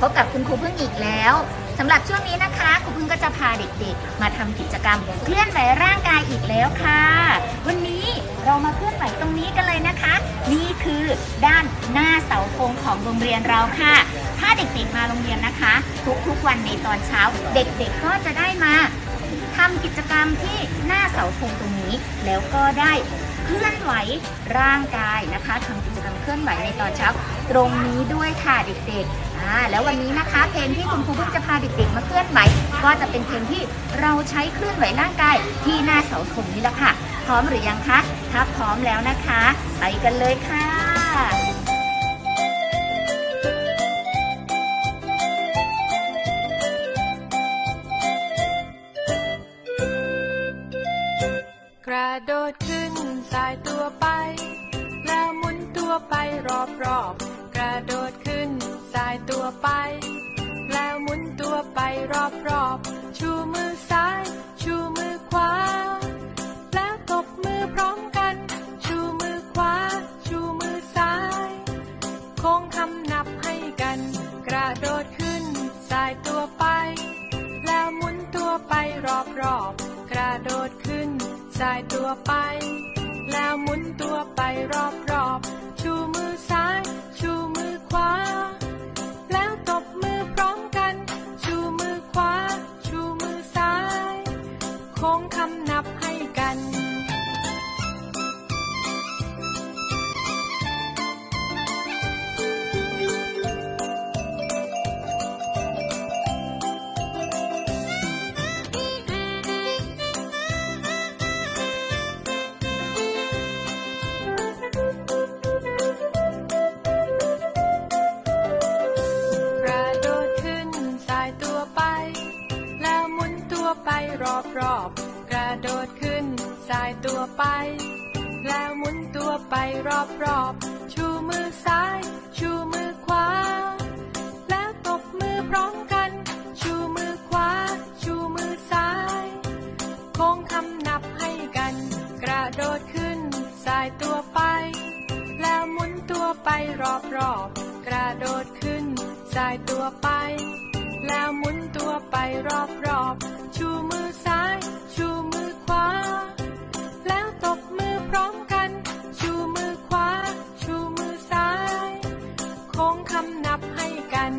พบกับคุณครูพึ่งอีกแล้วสำหรับช่วงนี้นะคะครูพึ่งก็จะพาเด็กๆ มาทำกิจกรรม เคลื่อนไหวร่างกายอีกแล้วค่ะ วันนี้เรามาเคลื่อนไหวตรงนี้กันเลยนะคะ นี่คือด้านหน้าเสาธงของโรงเรียนเราค่ะ ถ้าเด็กๆมาโรงเรียนนะคะ ทุกๆวันในตอนเช้า เด็กๆก็จะได้มาทำกิจกรรมที่หน้าเสาธงตรงนี้ แล้วก็ได้ เคลื่อนไหวร่างกายนะคะทำกิจกรรมเคลื่อนไหวในตอนเช้า ตรงนี้ด้วยค่ะเด็กๆอ่าแล้ววันนี้นะคะเพลงที่คุณครูเพิ่งจะพาเด็กๆมาเคลื่อนไหว ก็จะเป็นเพลงที่เราใช้เคลื่อนไหวร่างกายที่หน้าเสาธงนี่แหละค่ะ พร้อมหรือยังคะถ้าพร้อมแล้วนะคะ ไปกันเลยค่ะกระโดดายตัวไป แล้วหมุนตัวไปรอบๆ กระโดดขึ้น สายตัวไป แล้วหมุนตัวไปรอบๆ ชูมือซ้าย ชูมือขวา แล้วตบมือพร้อมกัน ชูมือขวา ชูมือซ้ายโค้งคำนับให้กัน กระโดดขึ้น สายตัวไป แล้วหมุนตัวไปรอบๆ กระโดดขึ้นสายตัวไป แล้วหมุนตัวไปรอบๆ ชูมือซ้าย ชูมือขวา แล้วตบมือพร้อมกัน ชูมือขวา ชูมือซ้าย โค้งคำนับให้กัน ตัวไปรอบๆกระโดดขึ้นสายตัวไป แล้วหมุนตัวไปรอบๆชูมือซ้าย ชูมือขวา แล้วตบมือพร้อมกัน ชูมือขวา ชูมือซ้ายโค้งคำนับให้กัน กระโดดขึ้นสายตัวไป แล้วหมุนตัวไปรอบๆกระโดดขึ้นสายตัวไป แล้วหมุนตัวไปรอบๆ ชูมือซ้าย ชูมือขวา แล้วตบมือพร้อมกัน ชูมือขวา ชูมือซ้าย โค้งคำนับให้กัน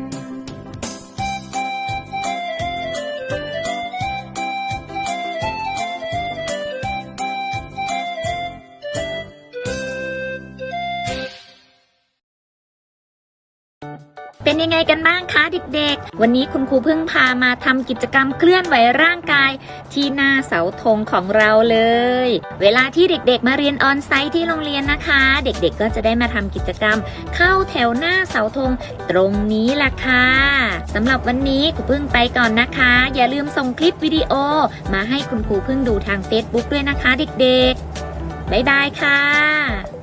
เป็นยังไงกันบ้างคะเด็กๆ วันนี้คุณครูเพิ่งพามาทำกิจกรรมเคลื่อนไหวร่างกาย ที่หน้าเสาธงของเราเลย เวลาที่เด็กๆ มาเรียนออนไซต์ที่โรงเรียนนะคะ เด็กๆ ก็จะได้มาทำกิจกรรม เข้าแถวหน้าเสาธงตรงนี้แหละค่ะสำหรับวันนี้ครูเพิ่งไปก่อนนะคะ อย่าลืมส่งคลิปวิดีโอ มาให้คุณครูเพิ่งดูทาง Facebook ด้วยนะคะ เด็กๆบ๊ายบายค่ะ